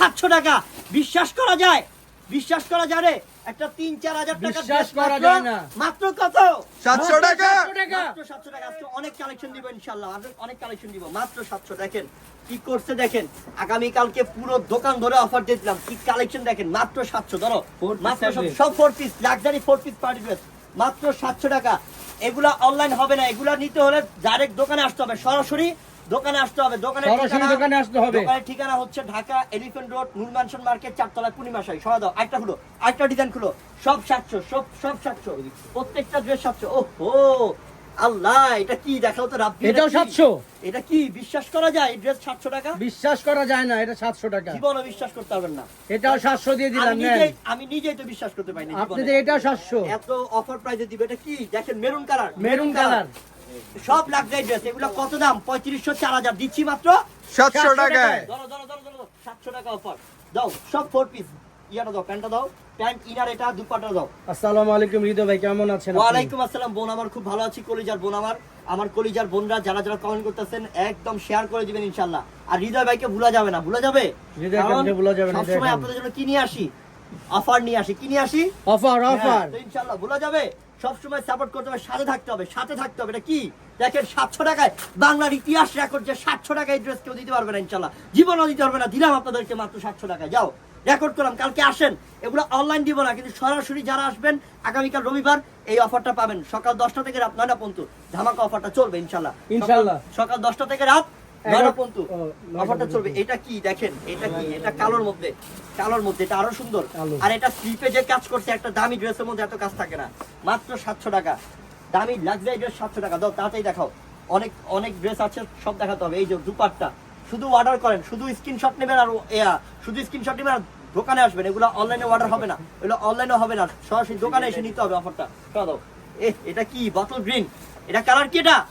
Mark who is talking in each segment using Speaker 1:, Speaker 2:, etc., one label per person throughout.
Speaker 1: সাতশো টাকা। বিশ্বাস করা যায়? বিশ্বাস করা যায় রে? একটা তিন চার হাজার টাকা
Speaker 2: করা
Speaker 1: মাত্র-
Speaker 2: যায় না।
Speaker 1: মাত্র কত?
Speaker 3: সাতশো টাকা।
Speaker 2: সাতশো টাকা।
Speaker 1: মাত্র সাতশো টাকা। আজকে অনেক কালেকশন দিব ইনশাল্লাহ অনেক কালেকশন দিব। মাত্র সাতশো। দেখেন কি করছে দেখেন। আগামী কালকে পুরো দোকান ধরে অফার দিয়েছিলাম কি কালেকশন দেখেন? মাত্র সাতশো। ধরো মাত্র সব four piece luxury four piece party dress মাত্র সাতশো টাকা। এগুলা অনলাইন হবে না। এগুলা নিতে হলে ডাইরেক্ট দোকানে আসতে হবে। সরাসরি দোকানে আসতে হবে দোকানে
Speaker 2: সরাসরি দোকানে আসতে হবে।
Speaker 1: দোকানের ঠিকানা হচ্ছে Dhaka elephant road Noor mansion market চারতলা সরা দাও একটা খুলো একটা ডিজাইন খুলো। সব সাতশো সব সব সাতশো প্রত্যেকটা ড্রেস সাতশো আল্লাহ এটা কি? দেখাও তো রাব্বি
Speaker 2: এটাও
Speaker 1: এটা
Speaker 2: 700
Speaker 1: এটা কি? বিশ্বাস করা যায় ড্রেস সাতশো টাকা?
Speaker 2: বিশ্বাস করা যায় না এটা সাতশো টাকা।
Speaker 1: জীবনও বিশ্বাস করতে পারবেন না।
Speaker 2: এটাও সাতশো দিয়ে দিলাম
Speaker 1: আমি নিজেই আমি নিজেই তো বিশ্বাস করতে পারিনি
Speaker 2: আপনি যে এটাও সাতশো।
Speaker 1: এত অফার প্রাইসে দিবে এটা কি? দেখেন মেরুন কালার
Speaker 2: মেরুন কালার
Speaker 1: সব লাক্সারি ড্রেস এগুলো কত দাম? পঁয়ত্রিশশো চার হাজার। দিচ্ছি মাত্র
Speaker 3: সাতশো টাকায়।
Speaker 1: সাতশো টাকা অফার দাও সব ফোর পিস ইয়াটা দাও প্যান্টটা দাও। প্যান্ট ইনার এটা দুপাটা দাও।
Speaker 2: আসসালামু আলাইকুম হৃদয় ভাই কেমন আছেন
Speaker 1: ওয়ালাইকুম আসসালাম বোন আমার খুব ভালো আছি কলিজার বোন আমার। আমার কলিজার বোনরা যারা যারা কমেন্ট করতেছেন একদম শেয়ার করে দিবেন ইনশাল্লাহ আর হৃদয় ভাইকে ভুলা যাবে না ভুলা যাবে?
Speaker 2: হৃদয় ভাইকে ভুলা যাবে না,
Speaker 1: সবসময় আপনাদের জন্য কি নিয়ে আসি? অফার নিয়ে আসি। কি নিয়ে আসি?
Speaker 2: অফার
Speaker 1: হ্যাঁ,
Speaker 2: অফার।
Speaker 1: তো ইনশাল্লাহ ভুলা যাবে। সবসময় সাপোর্ট করতে হবে সাথে থাকতে হবে সাথে থাকতে হবে। এটা কি? দেখেন সাতশো টাকায় বাংলার ইতিহাস রেকর্ড যে সাতশো টাকায় এই ড্রেস কেউ দিতে পারবে না ইনশাল্লাহ। জীবনও দিতে পারবে না। দিলাম আপনাদেরকে মাত্র সাতশো টাকায়। যাও রেকর্ড করলাম। কালকে আসেন। এগুলো অনলাইন দিব না কিন্তু সরাসরি যারা আসবেন আগামীকাল রবিবার এই অফারটা পাবেন। সকাল দশটা থেকে রাত নয়টা পর্যন্ত। ধামাকা অফারটা চলবে ইনশাল্লাহ।
Speaker 2: ইনশাল্লাহ।
Speaker 1: সকাল- সকাল দশটা থেকে রাত নয়টা
Speaker 2: এগারো-
Speaker 1: পর্যন্ত।
Speaker 2: ও, নয়টা
Speaker 1: অফারটা চলবে। এটা কি? দেখেন এটা কি? এটা কালোর মধ্যে। কালোর মধ্যে এটা আরও সুন্দর। আর এটা স্লিপে যে কাজ করছে একটা দামি ড্রেসের মধ্যে এত কাজ থাকে না। মাত্র সাতশো টাকা। দামি লাক্সারি ড্রেস সাতশো টাকা। দাও তাড়াতাড়ি দেখাও। অনেক অনেক ড্রেস আছে সব দেখাতে হবে। এই যে দুপাটটা। শুধু অর্ডার করেন শুধু স্ক্রিনশট নেবেন আর শুধু স্ক্রিনশট নেবেন আর দোকানে আসবেন। এগুলো অনলাইনে অর্ডার হবে না। এগুলো অনলাইনে হবে না। সরাসরি দোকানে এসে নিতে হবে অফারটা দাও এ এটা কি? বটল গ্রিন এটা কালার কি এটা?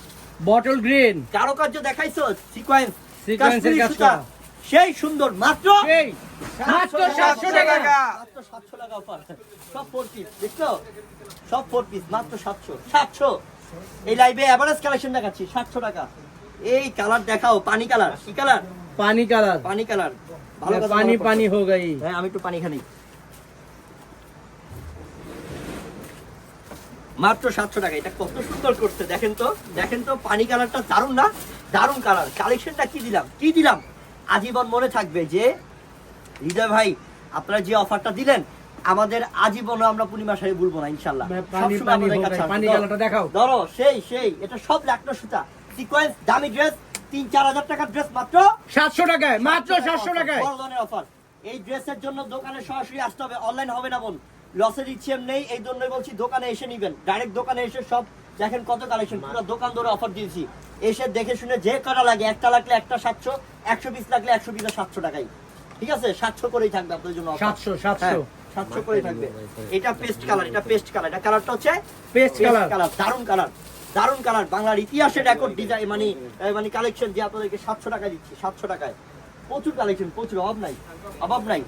Speaker 2: বটল গ্রিন
Speaker 1: কারুকার্য দেখাইছো? সিকোয়েন্স
Speaker 2: কাজ
Speaker 1: সেই সুন্দর মাত্র
Speaker 2: সেই মাত্র সাতশো টাকা
Speaker 1: মাত্র সাতশো টাকা অফার সব ফোর পিস দেখছ? সব ফোর পিস মাত্র সাতশো। সাতশো। এই লাইভে অ্যাভারেজ কালেকশন দেখাচ্ছি সাতশো টাকা। এই কালার দেখাও পানি কালার কি কালার
Speaker 2: পানি কালার
Speaker 1: পানি কালার ভালো
Speaker 2: পানি
Speaker 1: মনে
Speaker 2: পানি হো গাই
Speaker 1: হ্যাঁ আমি একটু পানি খানি মাত্র সাতশো টাকা। এটা কত সুন্দর করছে দেখেন তো দেখেন তো পানি কালারটা দারুণ না? দারুণ কালার। কালেকশনটা কি দিলাম? কি দিলাম? আজীবন মনে থাকবে যে হৃদয় ভাই আপনারা যে অফারটা দিলেন আমাদের আজীবনও আমরা পূর্ণিমা শাড়ি বলব না ইনশাল্লাহ। ধরো, সেই সেই এটা সব লাকনো সুতা। সিকোয়েন্স দামি ড্রেস তিন চার হাজার টাকার ড্রেস মাত্র
Speaker 2: সাতশো টাকায় মাত্র সাতশো টাকায়।
Speaker 1: অফার এই ড্রেসের জন্য দোকানে সরাসরি আসতে হবে অনলাইন হবে না বোন। লসের ইচ্ছে নেই এই জন্যই বলছি দোকানে এসে নিবেন। ডাইরেক্ট দোকানে এসে সব দেখেন কত কালেকশন পুরো দোকান ধরে অফার দিয়েছি। এসে দেখে শুনে যে কটা লাগে একটা লাগলে একটা সাতশো একশো পিস লাগলে একশো পিস সাতশো টাকাই। ঠিক আছে? সাতশো করেই থাকবে আপনাদের জন্য
Speaker 2: সাতশো সাতশো
Speaker 1: হ্যাঁ, সাতশো। করেই থাকবে। এটা পেস্ট কালার এটা পেস্ট কালার এটা কালারটা হচ্ছে
Speaker 2: পেস্ট কালার
Speaker 1: দারুণ কালার দারুণ কালার বাংলার ইতিহাসের রেকর্ড ডিজাইন মানে মানে কালেকশন যে আপনাদেরকে সাতশো টাকা দিচ্ছি সাতশো টাকায়। প্রচুর কালেকশন প্রচুর অভাব নাই অভাব নাই।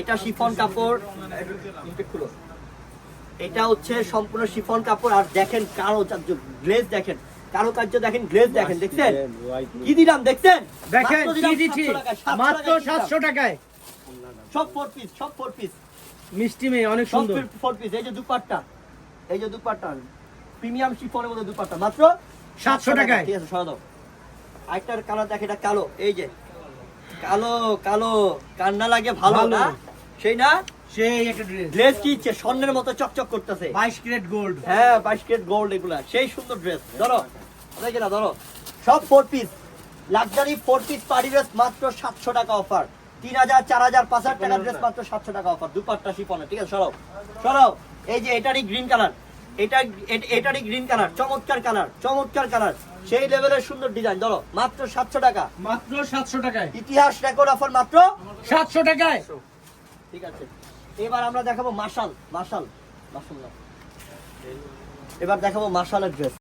Speaker 1: এটা শিফন কাপড় এটা হচ্ছে সম্পূর্ণ শিফন কাপড় আর দেখেন কারও দেখেন কারও কার্য দেখেন দেখেন
Speaker 2: দেখেন
Speaker 1: মাত্র
Speaker 2: কি
Speaker 1: দিলাম
Speaker 2: দিচ্ছি
Speaker 1: 700 টাকায়, 700
Speaker 2: মাত্র
Speaker 1: টাকায় দিলাম।
Speaker 2: সাতশো টাকায়
Speaker 1: সব সব
Speaker 2: মিষ্টি মেয়ে অনেক সুন্দর
Speaker 1: পিস এই যে দুপাট্টা এই যে দুপাট্টা প্রিমিয়াম শিফনের মধ্যে দুপাট্টা মাত্র
Speaker 2: 700 টাকায়।
Speaker 1: ঠিক আছে আরেকটার কালার দেখে এটা কালো এই যে। কালো কালো কান্না লাগে ভালো। না? সেই না?
Speaker 2: সেই একটা ড্রেস
Speaker 1: ড্রেস কি ইচ্ছে? স্বর্ণের মতো চকচক করতেছে।
Speaker 2: ক্যারেট গোল্ড
Speaker 1: হ্যাঁ গোল্ড এগুলা। সেই সুন্দর ড্রেস ধরো। দেখে না ধরো। সব four piece luxury four piece party dress মাত্র সাতশো টাকা অফার তিন হাজার চার হাজার পাঁচ হাজার টাকার ড্রেস মাত্র সাতশো টাকা অফার দুপাট্টা শিপনে ঠিক আছে? সরাও। সরাও। এই যে এটারই গ্রিন কালার এটা এটারই গ্রিন কালার চমৎকার কালার চমৎকার কালার সেই লেভেলের সুন্দর ডিজাইন ধরো মাত্র সাতশো টাকা।
Speaker 2: মাত্র সাতশো টাকায়।
Speaker 1: ইতিহাস রেকর্ড অফার মাত্র
Speaker 2: সাতশো টাকায়।
Speaker 1: ঠিক আছে। এবার আমরা দেখাবো মার্শাল মার্শাল মার্শাল। এবার দেখাবো মার্শালের ড্রেস